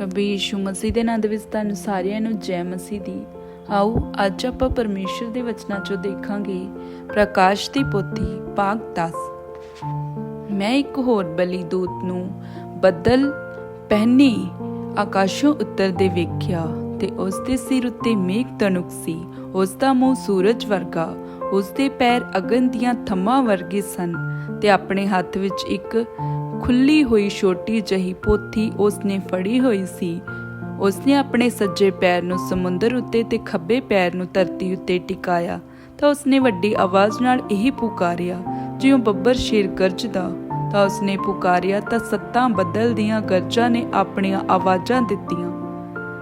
ਪ੍ਰਭੂ ਯੀਸ਼ੂ ਮਸੀਹ ਦੇ ਨਾਮ ਦੇ ਵਿੱਚ ਤੁਹਾਨੂੰ ਸਾਰਿਆਂ ਨੂੰ ਜੈ ਮਸੀਹ ਦੀ। ਆਓ, ਅੱਜ ਆਪਾਂ ਪਰਮੇਸ਼ਰ ਦੇ ਵਚਨਾਂ ਚੋਂ ਦੇਖਾਂਗੇ। ਪ੍ਰਕਾਸ਼ ਦੀ ਪੋਥੀ ਭਾਗ 10 ਮੈਂ ਇੱਕ ਹੋਰ ਬਲੀ ਦੂਤ ਨੂੰ ਬੱਦਲ ਪਹਿਨੀ ਆਕਾਸ਼ੋਂ ਉੱਤਰਦੇ ਵੇਖਿਆ ਤੇ ਉਸ ਦੇ ਸਿਰ ਉੱਤੇ ਮੇਘ ਤਨੁਕ ਸੀ। ਉਸ ਦਾ ਮੂੰਹ ਸੂਰਜ ਵਰਗਾ, ਉਸ ਦੇ ਪੈਰ ਅਗਨ ਦੀਆਂ ਥੰਮਾਂ ਵਰਗੇ ਸਨ ਤੇ ਆਪਣੇ ਹੱਥ ਵਿੱਚ ਇੱਕ ਖੁੱਲੀ ਹੋਈ ਛੋਟੀ ਜਹੀ ਪੋਥੀ ਉਸ ਨੇ ਫੜੀ ਹੋਈ ਸੀ। ਉਸ ਆਪਣੇ ਸੱਜੇ ਪੈਰ ਨੂੰ ਸਮੁੰਦਰ ਉੱਤੇ ਤੇ ਖੱਬੇ ਪੈਰ ਨੂੰ ਧਰਤੀ ਉੱਤੇ ਟਿਕਾਇਆ ਤਾਂ ਉਸ ਵੱਡੀ ਆਵਾਜ਼ ਨਾਲ ਇਹ ਪੁਕਾਰਿਆ, ਜਿਉਂ ਬੱਬਰ ਸ਼ੇਰ ਗਰਜਦਾ। ਤਾਂ ਉਸ ਪੁਕਾਰਿਆ, ਤਾਂ ਸੱਤਾਂ ਬੱਦਲ ਦੀਆਂ ਗਰਜਾਂ ਨੇ ਆਪਣੀਆਂ ਆਵਾਜ਼ਾਂ ਦਿੱਤੀਆਂ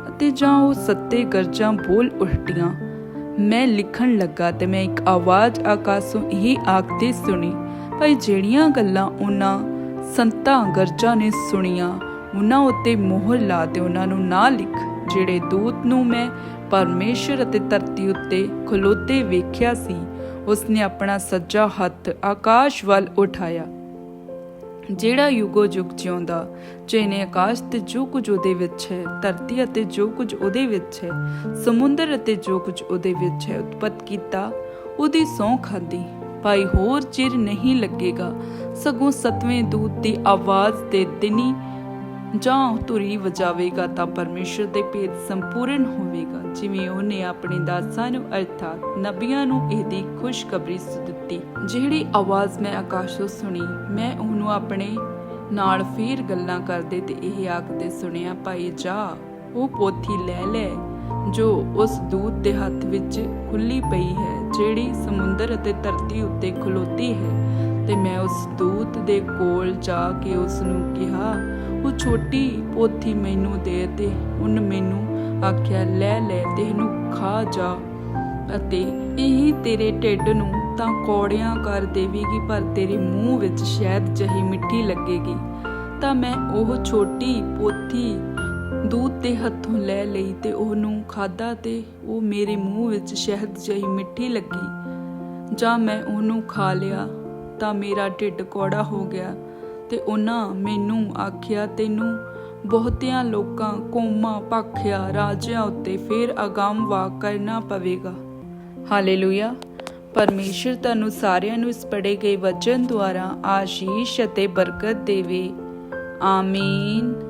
ਅਤੇ ਜਾਂ ਉਹ ਸੱਤੇ ਗਰਜਾਂ ਬੋਲ ਉਲਟੀਆਂ। ਮੈਂ ਲਿਖਣ ਲੱਗਾ ਤੇ ਮੈਂ ਇੱਕ ਆਵਾਜ਼ ਆਕਾਸ਼ੋਂ ਇਹ ਆਖਦੇ ਸੁਣੀ, ਭਾਈ ਜਿਹੜੀਆਂ ਗੱਲਾਂ ਉਹਨਾਂ ਸੰਤਾਂ ਗਰਜਾਂ ਨੇ ਸੁਣੀਆਂ। ਉਹਨਾਂ ਉੱਤੇ ਮੋਹਰ ਲਾ ਤੇ ਉਹਨਾਂ ਨੂੰ ਨਾ ਲਿਖ, ਜਿਹੜੇ ਦੂਤ ਨੂੰ ਮੈਂ ਪਰਮੇਸ਼ਰ ਅਤੇ ਧਰਤੀ ਉੱਤੇ ਖਲੋਤੇ ਵੇਖਿਆ ਸੀ, ਉਸਨੇ ਆਪਣਾ ਸੱਜਾ ਹੱਥ ਆਕਾਸ਼ ਵੱਲ ਉਠਾਇਆ। ਜਿਹੜਾ ਯੁਗੋ ਯੁਗ ਜਿਉਂਦਾ ਜਿਹਨੇ ਆਕਾਸ਼ ਤੇ ਜੋ ਕੁਝ ਉਹਦੇ ਵਿੱਚ ਹੈ, ਧਰਤੀ ਅਤੇ ਜੋ ਕੁਝ ਉਹਦੇ ਵਿੱਚ ਹੈ, ਸਮੁੰਦਰ ਅਤੇ ਜੋ ਕੁਝ ਉਹਦੇ ਵਿੱਚ ਹੈ ਉਤਪਤ ਕੀਤਾ, ਉਹਦੀ ਸੌਂ ਖਾਦੀ। ਭਾਈ ਹੋਰ ਚਿਰ ਨਹੀਂ ਲੱਗੇਗਾ। ਸਗੋਂ ਸਤਵੇਂ ਦੂਤ ਦੀ ਆਵਾਜ਼ ਤੇ ਦਿਨੀ ਜਾਂ ਧੁਰੀ ਵਜਾਵੇਗਾ ਤਾਂ ਪਰਮੇਸ਼ਰ ਦੇ ਭੇਦ ਸੰਪੂਰਨ ਹੋਵੇਗਾ, ਜਿਵੇਂ ਉਹਨੇ ਆਪਣੇ ਦਾਸਾਂ ਨੂੰ ਅਰਥਾਤ ਨਬੀਆਂ ਨੂੰ ਇਹਦੀ ਖੁਸ਼ਖਬਰੀ ਦਿੱਤੀ ਜਿਹੜੀ ਆਵਾਜ਼ ਮੈਂ ਆਕਾਸ਼ੋਂ ਸੁਣੀ, ਮੈਂ ਉਹਨੂੰ ਆਪਣੇ ਨਾਲ ਫੇਰ ਗੱਲਾਂ ਕਰਦੇ ਤੇ ਇਹ ਆਖਦੇ ਸੁਣਿਆ, ਭਾਈ ਜਾ, ਉਹ ਪੋਥੀ ਲੈ ਲੈ ਜੋ ਉਸ ਦੂਤ ਦੇ ਹੱਥ ਵਿੱਚ ਖੁੱਲੀ ਪਈ ਹੈ, ਜਿਹੜੀ ਸਮੁੰਦਰ ਅਤੇ ਧਰਤੀ ਉੱਤੇ ਖਲੋਤੀ ਹੈ। ਤੇ ਮੈਂ ਉਸ ਦੂਤ ਦੇ ਕੋਲ ਜਾ ਕੇ ਉਸ ਨੂੰ ਕਿਹਾ, ਉਹ ਛੋਟੀ ਪੋਥੀ ਮੈਨੂੰ ਦੇ ਤੇ ਉਹਨ ਮੈਨੂੰ ਆਖਿਆ, ਲੈ ਲੈ ਤੇ ਇਹਨੂੰ ਖਾ ਜਾ। ਅਤੇ, ਇਹ ਤੇਰੇ ਢਿੱਡ ਨੂੰ ਤਾਂ ਕੌੜਿਆਂ ਕਰ ਦੇਵੇਗੀ, ਪਰ ਤੇਰੇ ਮੂੰਹ ਵਿੱਚ ਸ਼ਹਿਦ ਜਹੀ ਮਿੱਠੀ ਲੱਗੇਗੀ। ਤਾਂ ਮੈਂ ਉਹ ਛੋਟੀ ਪੋਥੀ ਦੂਤ ਦੇ ਹੱਥੋਂ ਲੈ ਲਈ ਤੇ ਉਹਨੂੰ ਖਾਦਾ ਤੇ ਉਹ ਮੇਰੇ ਮੂੰਹ ਵਿੱਚ ਸ਼ਹਿਦ ਜਹੀ ਮਿੱਠੀ ਲੱਗੀ। ਜਾਂ ਮੈਂ ਉਹਨੂੰ ਖਾ ਲਿਆ ਤਾਂ ਮੇਰਾ ਢਿੱਡ ਕੌੜਾ ਹੋ ਗਿਆ ਤੇ ਉਹਨਾਂ ਮੈਨੂੰ ਆਖਿਆ, ਤੈਨੂੰ ਬਹੁਤਿਆਂ ਲੋਕਾਂ ਕੌਮਾਂ ਪੱਖਿਆ ਰਾਜਿਆਂ ਉੱਤੇ ਫੇਰ ਅਗਾਮ ਵਾਕ ਕਰਨਾ ਪਵੇਗਾ। ਹਾਲੇਲੂਇਆ। ਪਰਮੇਸ਼ਰ ਤੁਹਾਨੂੰ ਸਾਰਿਆਂ ਨੂੰ ਇਸ ਪੜੇ ਗਏ ਵਚਨ ਦੁਆਰਾ ਆਸ਼ੀਸ਼ ਅਤੇ ਬਰਕਤ ਦੇਵੇ। ਆਮੀਨ।